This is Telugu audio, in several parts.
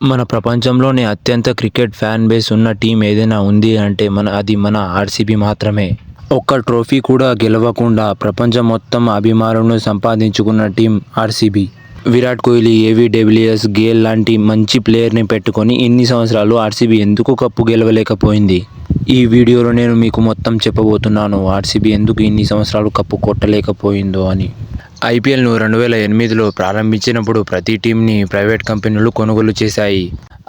మన ప్రపంచంలోనే అత్యంత క్రికెట్ ఫ్యాన్ బేస్ ఉన్న టీం ఏదైనా ఉంది అంటే మన అది మన ఆర్సీబీ మాత్రమే. ఒక్క ట్రోఫీ కూడా గెలవకుండా ప్రపంచం మొత్తం అభిమానులను సంపాదించుకున్న టీం ఆర్సీబీ. విరాట్ కోహ్లీ ఏవి డెవిలియర్స్ గేల్ లాంటి మంచి ప్లేయర్ని పెట్టుకొని ఇన్ని సంవత్సరాలు ఆర్సీబీ ఎందుకు కప్పు గెలవలేకపోయింది? ఈ వీడియోలో నేను మీకు మొత్తం చెప్పబోతున్నాను ఆర్సీబీ ఎందుకు ఇన్ని సంవత్సరాలు కప్పు కొట్టలేకపోయిందో అని. ఐపీఎల్ను రెండు వేల ఎనిమిదిలో ప్రారంభించినప్పుడు ప్రతి టీంని ప్రైవేట్ కంపెనీలు కొనుగోలు చేశాయి.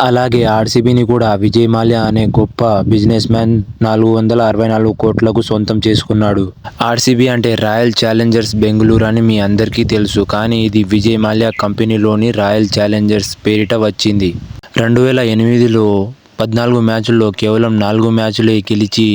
అలాగే ఆర్సీబీని కూడా విజయ్ మాల్యా అనే గొప్ప బిజినెస్ మ్యాన్ నాలుగు వందల అరవై నాలుగు కోట్లకు సొంతం చేసుకున్నాడు. ఆర్సీబీ అంటే రాయల్ ఛాలెంజర్స్ బెంగళూరు అని మీ అందరికీ తెలుసు కానీ ఇది విజయ్ మాల్యా కంపెనీలోని రాయల్ ఛాలెంజర్స్ పేరిట వచ్చింది. రెండు వేల ఎనిమిదిలో పద్నాలుగు మ్యాచ్ల్లో కేవలం నాలుగు మ్యాచ్లే గెలిచి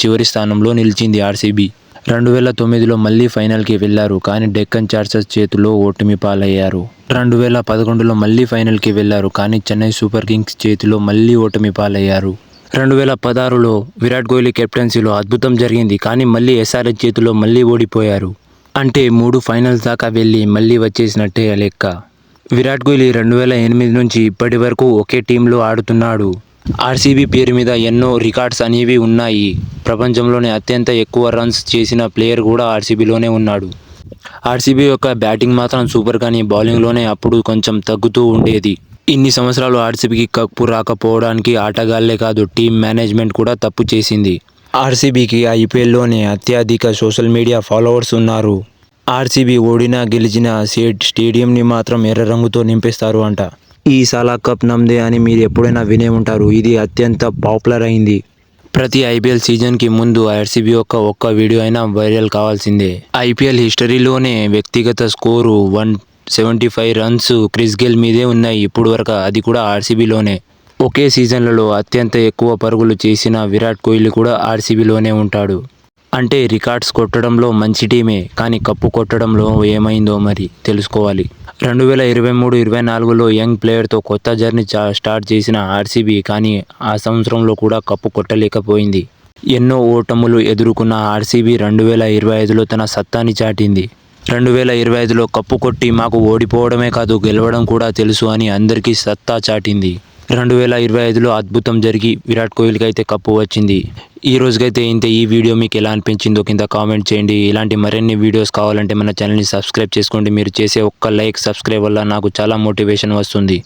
చివరి స్థానంలో నిలిచింది ఆర్సీబీ. రెండు వేల తొమ్మిదిలో మళ్ళీ ఫైనల్కి వెళ్ళారు కానీ డెక్కన్ చార్జర్స్ చేతిలో ఓటమి పాలయ్యారు. రెండు వేల పదకొండులో మళ్ళీ ఫైనల్కి వెళ్ళారు కానీ చెన్నై సూపర్ కింగ్స్ చేతిలో మళ్ళీ ఓటమి పాలయ్యారు. రెండు వేల పదహారులో విరాట్ కోహ్లీ కెప్టెన్సీలో అద్భుతం జరిగింది కానీ మళ్ళీ ఎస్ఆర్ఎస్ చేతిలో మళ్ళీ ఓడిపోయారు. అంటే మూడు ఫైనల్స్ దాకా వెళ్ళి మళ్ళీ వచ్చేసినట్టే లెక్క. విరాట్ కోహ్లీ రెండు వేల ఎనిమిది నుంచి ఇప్పటి వరకు ఒకే టీంలో ఆడుతున్నాడు. ఆర్సీబీ పేరు మీద ఎన్నో రికార్డ్స్ అనేవి ఉన్నాయి. ప్రపంచంలోనే అత్యంత ఎక్కువ రన్స్ చేసిన ప్లేయర్ కూడా ఆర్సీబీలోనే ఉన్నాడు. ఆర్సీబీ యొక్క బ్యాటింగ్ మాత్రం సూపర్ కానీ బౌలింగ్లోనే అప్పుడు కొంచెం తగ్గుతూ ఉండేది. ఇన్ని సంవత్సరాలు ఆర్సీబీకి కప్పు రాకపోవడానికి ఆటగాళ్ళే కాదు టీం మేనేజ్మెంట్ కూడా తప్పు చేసింది. ఆర్సీబీకి ఐపీఎల్లోనే అత్యధిక సోషల్ మీడియా ఫాలోవర్స్ ఉన్నారు. ఆర్సీబీ ఓడినా గెలిచిన సేట్ స్టేడియంని మాత్రం ఎర్ర రంగుతో నింపేస్తారు అంట. ఈ సాలా కప్ నమ్దే అని మీరు ఎప్పుడైనా వినే ఉంటారు. ఇది అత్యంత పాపులర్ అయింది. ప్రతి ఐపీఎల్ సీజన్కి ముందు ఆర్సీబీ యొక్క ఒక్క వీడియో అయినా వైరల్ కావాల్సిందే. ఐపీఎల్ హిస్టరీలోనే వ్యక్తిగత score one seventy five runs Chris Gayle మీదే ఉన్నాయి. ఇప్పుడు వరకు అది కూడా ఆర్సీబీలోనే. ఒకే సీజన్లలో అత్యంత ఎక్కువ పరుగులు చేసిన విరాట్ కోహ్లీ కూడా ఆర్సీబీలోనే ఉంటాడు. అంటే రికార్డ్స్ కొట్టడంలో మంచి టీమే కానీ కప్పు కొట్టడంలో ఏమైందో మరి తెలుసుకోవాలి. రెండు వేల ఇరవై మూడు ఇరవై నాలుగులో యంగ్ ప్లేయర్తో కొత్త జర్నీ స్టార్ట్ చేసిన ఆర్సీబీ కానీ ఆ సంవత్సరంలో కూడా కప్పు కొట్టలేకపోయింది. ఎన్నో ఓటములు ఎదుర్కొన్న ఆర్సీబీ రెండు వేల ఇరవై ఐదులో తన సత్తాని చాటింది. రెండు వేల ఇరవై ఐదులో కప్పు కొట్టి మాకు ఓడిపోవడమే కాదు గెలవడం కూడా తెలుసు అని అందరికీ సత్తా చాటింది. రెండు వేల ఇరవై ఐదులో అద్భుతం జరిగి విరాట్ కోహ్లీకి అయితే కప్పు వచ్చింది. ఈ రోజుకైతే ఇంత. ఈ వీడియో మీకు ఎలా అనిపించిందో కింద కామెంట్ చేయండి. ఇలాంటి మరిన్ని వీడియోస్ కావాలంటే మన ఛానల్ని సబ్స్క్రైబ్ చేసుకోండి. మీరు చేసే ఒక్క లైక్ సబ్స్క్రైబ్ వల్ల నాకు చాలా మోటివేషన్ వస్తుంది.